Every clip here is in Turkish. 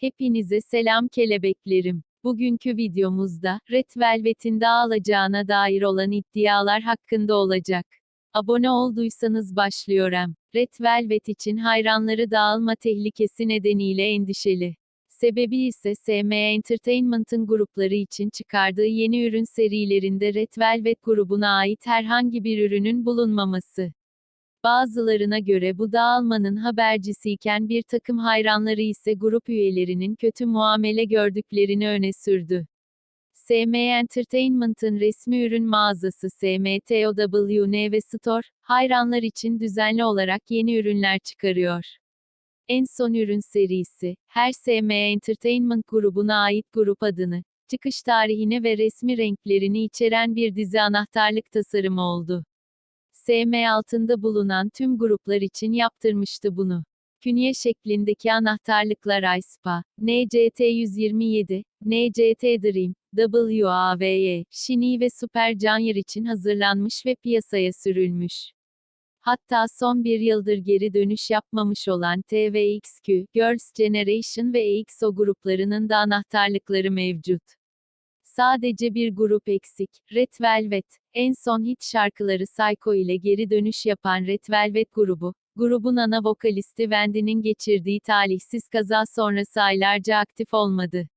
Hepinize selam kelebeklerim. Bugünkü videomuzda, Red Velvet'in dağılacağına dair olan iddialar hakkında olacak. Abone olduysanız başlıyorum. Red Velvet için hayranları dağılma tehlikesi nedeniyle endişeli. Sebebi ise SM Entertainment'ın grupları için çıkardığı yeni ürün serilerinde Red Velvet grubuna ait herhangi bir ürünün bulunmaması. Bazılarına göre bu dağılmanın habercisiyken bir takım hayranları ise grup üyelerinin kötü muamele gördüklerini öne sürdü. SM Entertainment'ın resmi ürün mağazası SMTOWN ve Store, hayranlar için düzenli olarak yeni ürünler çıkarıyor. En son ürün serisi, her SM Entertainment grubuna ait grup adını, çıkış tarihini ve resmi renklerini içeren bir dizi anahtarlık tasarımı oldu. SM altında bulunan tüm gruplar için yaptırmıştı bunu. Künye şeklindeki anahtarlıklar aespa, NCT127, NCT Dream, WAVY, Shini ve Super Junior için hazırlanmış ve piyasaya sürülmüş. Hatta son bir yıldır geri dönüş yapmamış olan TVXQ, Girls' Generation ve EXO gruplarının da anahtarlıkları mevcut. Sadece bir grup eksik, Red Velvet. En son hit şarkıları Psycho ile geri dönüş yapan Red Velvet grubu, grubun ana vokalisti Wendy'nin geçirdiği talihsiz kaza sonrası aylarca aktif olmadı.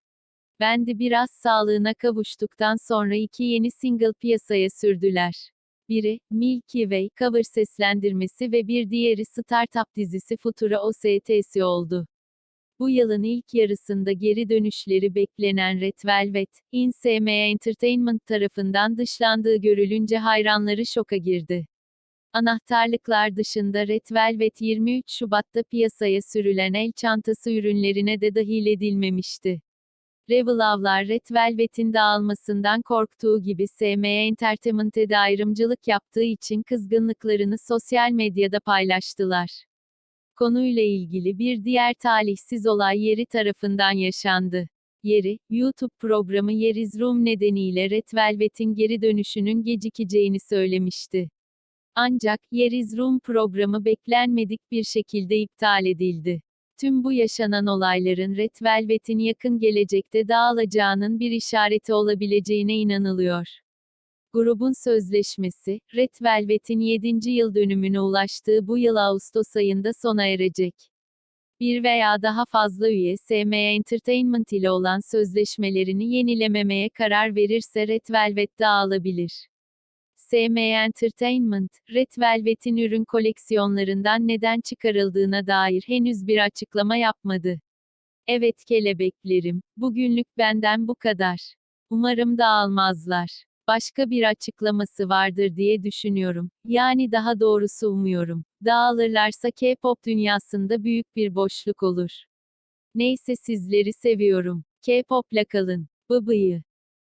Wendy biraz sağlığına kavuştuktan sonra iki yeni single piyasaya sürdüler. Biri, Milky Way cover seslendirmesi ve bir diğeri startup dizisi Futura OST'si oldu. Bu yılın ilk yarısında geri dönüşleri beklenen Red Velvet, InSM Entertainment tarafından dışlandığı görülünce hayranları şoka girdi. Anahtarlıklar dışında Red Velvet 23 Şubat'ta piyasaya sürülen el çantası ürünlerine de dahil edilmemişti. Revelavlar Red Velvet'in dağılmasından korktuğu gibi SM Entertainment'e de ayrımcılık yaptığı için kızgınlıklarını sosyal medyada paylaştılar. Konuyla ilgili bir diğer talihsiz olay Yeri tarafından yaşandı. Yeri, YouTube programı Yeriz Room nedeniyle Red Velvet'in geri dönüşünün gecikeceğini söylemişti. Ancak, Yeriz Room programı beklenmedik bir şekilde iptal edildi. Tüm bu yaşanan olayların Red Velvet'in yakın gelecekte dağılacağının bir işareti olabileceğine inanılıyor. Grubun sözleşmesi, Red Velvet'in 7. yıl dönümüne ulaştığı bu yıl Ağustos ayında sona erecek. Bir veya daha fazla üye SM Entertainment ile olan sözleşmelerini yenilememeye karar verirse Red Velvet dağılabilir. SM Entertainment, Red Velvet'in ürün koleksiyonlarından neden çıkarıldığına dair henüz bir açıklama yapmadı. Evet kelebeklerim, bugünlük benden bu kadar. Umarım dağılmazlar başka bir açıklaması vardır diye düşünüyorum. Yani daha doğrusu umuyorum. Dağılırlarsa K-pop dünyasında büyük bir boşluk olur. Neyse sizleri seviyorum. K-pop'la kalın. Bıbıyı.